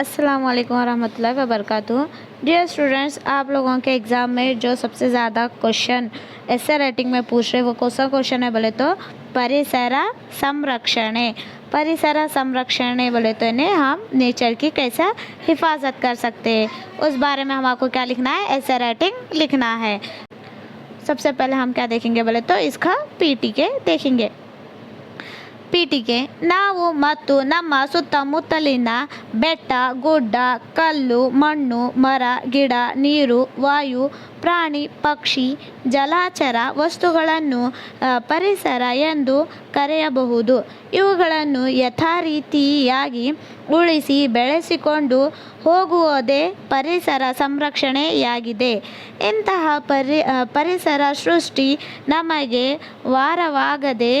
अस्सलाम वालेकुम वरहमतुल्लाहि वबरकातुहू डियर स्टूडेंट्स आप लोगों के एग्ज़ाम में जो सबसे ज़्यादा क्वेश्चन ऐसे राइटिंग में पूछ रहे वो कौन सा क्वेश्चन है बोले तो? परिसर संरक्षणे परिसर संरक्षणे बोले तो इन्हें हम नेचर की कैसा हिफाजत कर सकते हैं? उस बारे में हम आपको क्या लिखना है? ऐसे राइटिंग लिखना है। सबसे पहले हम क्या देखेंगे बोले तो? इसका पीटी के देखेंगे। ಪೀಠಿಕೆ ನಾವು ಮತ್ತು ನಮ್ಮ ಸುತ್ತಮುತ್ತಲಿನ ಬೆಟ್ಟ, ಗುಡ್ಡ, ಕಲ್ಲು, ಮಣ್ಣು, ಮರ, ಗಿಡ, ನೀರು, ವಾಯು, ಪ್ರಾಣಿ, ಪಕ್ಷಿ, ಜಲಚರ ವಸ್ತುಗಳನ್ನು ಪರಿಸರ ಎಂದು ಕರೆಯಬಹುದು. ಇವುಗಳನ್ನು ಯಥಾರೀತಿಯಾಗಿ ಉಳಿಸಿ ಬೆಳೆಸಿಕೊಂಡು ಹೋಗುವುದೇ ಪರಿಸರ ಸಂರಕ್ಷಣೆಯಾಗಿದೆ. ಇಂತಹ ಪರಿ ಪರಿಸರ ಸೃಷ್ಟಿ ನಮಗೆ ವಾರವಾಗದೆ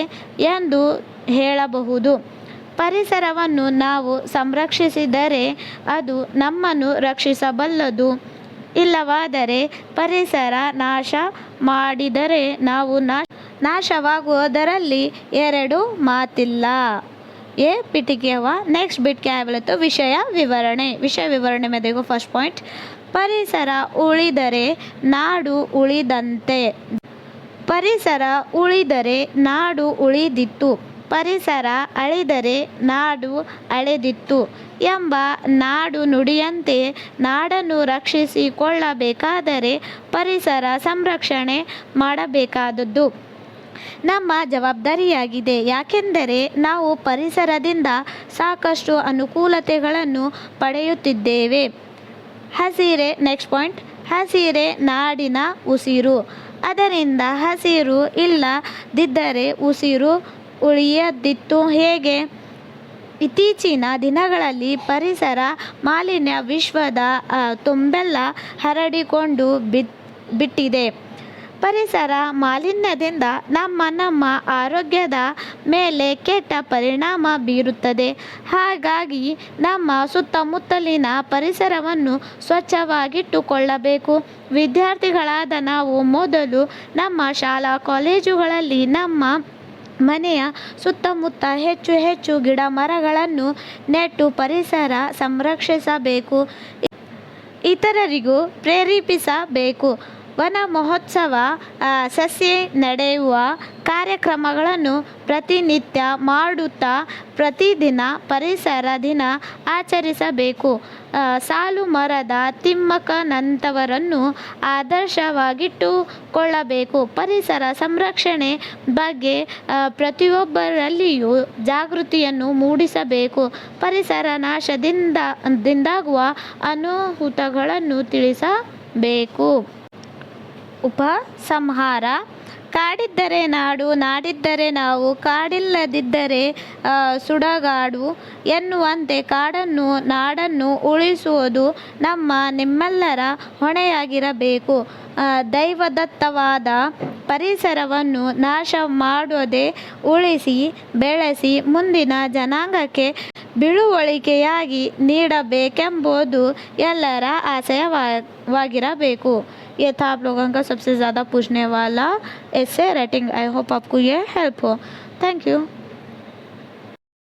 ಎಂದು ಹೇಳಬಹುದು. ಪರಿಸರವನ್ನು ನಾವು ಸಂರಕ್ಷಿಸಿದರೆ ಅದು ನಮ್ಮನ್ನು ರಕ್ಷಿಸಬಲ್ಲದು. ಇಲ್ಲವಾದರೆ ಪರಿಸರ ನಾಶ ಮಾಡಿದರೆ ನಾವು ನಾಶ ನಾಶವಾಗುವುದರಲ್ಲಿ ಎರಡು ಮಾತಿಲ್ಲ. ಎ ಪಿಟಿಕೆವ ನೆಕ್ಸ್ಟ್ ಬಿಟ್ಕೆ ಆಗಿಬಿಡುತ್ತು ವಿಷಯ ವಿವರಣೆ. ವಿಷಯ ವಿವರಣೆ ಮೇದೆಗೂ ಫಸ್ಟ್ ಪಾಯಿಂಟ್ ಪರಿಸರ ಉಳಿದರೆ ನಾಡು ಉಳಿದಂತೆ. ಪರಿಸರ ಉಳಿದರೆ ನಾಡು ಉಳಿದಿತ್ತು. ಪರಿಸರ ಅಳಿದರೆ ನಾಡು ಅಳೆದಿತ್ತು ಎಂಬ ನಾಡು ನುಡಿಯಂತೆ ನಾಡನ್ನು ರಕ್ಷಿಸಿಕೊಳ್ಳಬೇಕಾದರೆ ಪರಿಸರ ಸಂರಕ್ಷಣೆ ಮಾಡಬೇಕಾದದ್ದು. ನಮ್ಮ ಜವಾಬ್ದಾರಿಯಾಗಿದೆ. ಯಾಕೆಂದರೆ ನಾವು ಪರಿಸರದಿಂದ ಸಾಕಷ್ಟು ಅನುಕೂಲತೆಗಳನ್ನು ಪಡೆಯುತ್ತಿದ್ದೇವೆ. ಹಸಿರೆ ನೆಕ್ಸ್ಟ್ ಪಾಯಿಂಟ್ ಹಸಿರೆ ನಾಡಿನ ಉಸಿರು. ಅದರಿಂದ ಹಸಿರು ಇಲ್ಲದಿದ್ದರೆ ಉಸಿರು ಉಳಿಯದಿತ್ತು. ಹೇಗೆ? ಇತ್ತೀಚಿನ ದಿನಗಳಲ್ಲಿ ಪರಿಸರ ಮಾಲಿನ್ಯ ವಿಶ್ವದ ತುಂಬೆಲ್ಲ ಹರಡಿಕೊಂಡು ಬಿಟ್ಟಿದೆ. ಪರಿಸರ ಮಾಲಿನ್ಯದಿಂದ ನಮ್ಮ ನಮ್ಮ ಆರೋಗ್ಯದ ಮೇಲೆ ಕೆಟ್ಟ ಪರಿಣಾಮ ಬೀರುತ್ತದೆ. ಹಾಗಾಗಿ ನಮ್ಮ ಸುತ್ತಮುತ್ತಲಿನ ಪರಿಸರವನ್ನು ಸ್ವಚ್ಛವಾಗಿಟ್ಟುಕೊಳ್ಳಬೇಕು. ವಿದ್ಯಾರ್ಥಿಗಳಾದ ನಾವು ಮೊದಲು ನಮ್ಮ ಶಾಲಾ ಕಾಲೇಜುಗಳಲ್ಲಿ ನಮ್ಮ ಮನೆಯ ಸುತ್ತಮುತ್ತ ಹೆಚ್ಚು ಹೆಚ್ಚು ಗಿಡ ಮರಗಳನ್ನು ನೆಟ್ಟು ಪರಿಸರ ಸಂರಕ್ಷಿಸಬೇಕು. ಇತರರಿಗೂ ಪ್ರೇರೇಪಿಸಬೇಕು. ವನ ಮಹೋತ್ಸವ ಸಸಿ ನಡೆಯುವ ಕಾರ್ಯಕ್ರಮಗಳನ್ನು ಪ್ರತಿನಿತ್ಯ ಮಾಡುತ್ತಾ ಪ್ರತಿದಿನ ಪರಿಸರ ದಿನ ಆಚರಿಸಬೇಕು. ಸಾಲು ಮರದ ತಿಮ್ಮಕ್ಕನಂತವರನ್ನು ಆದರ್ಶವಾಗಿಟ್ಟುಕೊಳ್ಳಬೇಕು ಪರಿಸರ ಸಂರಕ್ಷಣೆ ಬಗ್ಗೆ ಪ್ರತಿಯೊಬ್ಬರಲ್ಲಿಯೂ ಜಾಗೃತಿಯನ್ನು ಮೂಡಿಸಬೇಕು. ಪರಿಸರ ನಾಶದಿಂದ, ದಿಂದಾಗುವ ಅನುಹುತಗಳನ್ನು ತಿಳಿಸಬೇಕು. ಉಪಸಂಹಾರ. ಕಾಡಿದ್ದರೆ ನಾಡು, ನಾಡಿದ್ದರೆ ನಾವು, ಕಾಡಿಲ್ಲದಿದ್ದರೆ ಸುಡಗಾಡು ಎನ್ನುವಂತೆ ಕಾಡನ್ನು, ನಾಡನ್ನು ಉಳಿಸುವುದು ನಮ್ಮ ನಿಮ್ಮೆಲ್ಲರ ಹೊಣೆಯಾಗಿರಬೇಕು. ದೈವದತ್ತವಾದ ಪರಿಸರವನ್ನು ನಾಶ ಮಾಡೋದೆ ಉಳಿಸಿ, ಬೆಳೆಸಿ ಮುಂದಿನ ಜನಾಂಗಕ್ಕೆ ಬಿಳುವಳಿಕೆಯಾಗಿ ನೀಡಬೇಕೆಂಬುದು ಎಲ್ಲರ ಆಶಯವಾಗಿರಬೇಕು. ये था आप लोगों का सबसे ज़्यादा पूछने वाला ऐसे रेटिंग आई होप आपको ये हेल्प हो। Thank you